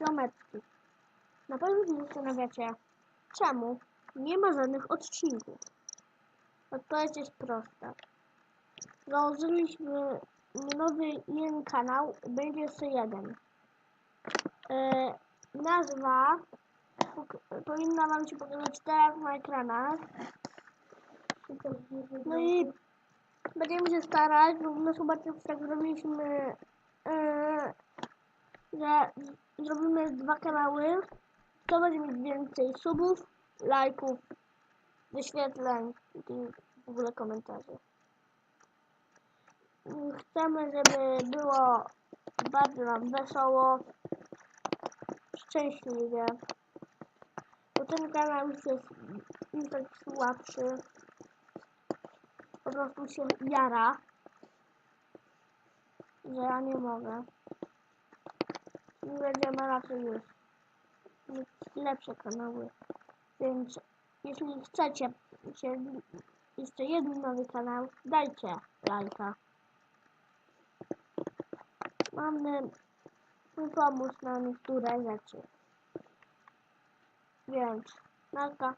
Ziomeczki. Na pewno się zastanawiacie, czemu nie ma żadnych odcinków. Odpowiedź jest prosta. Założyliśmy nowy jeden kanał, będzie jeszcze jeden. E, nazwa powinna Wam się pokazać teraz na ekranach. No i będziemy się starać, bo na zobaczyć tak zrobiliśmy, e, że zrobimy dwa kanały. Kto będzie mieć więcej subów, lajków, wyświetleń i w ogóle komentarzy. Chcemy, żeby było bardzo nam wesoło, szczęśliwie. Bo ten kanał już jest już tak słabszy. Po prostu się jara, że ja nie mogę. I będziemy raczej już lepsze kanały. Więc jeśli chcecie jeszcze jeden nowy kanał, dajcie lajka. Mamy pomóc na niektóre rzeczy. Więc, narka.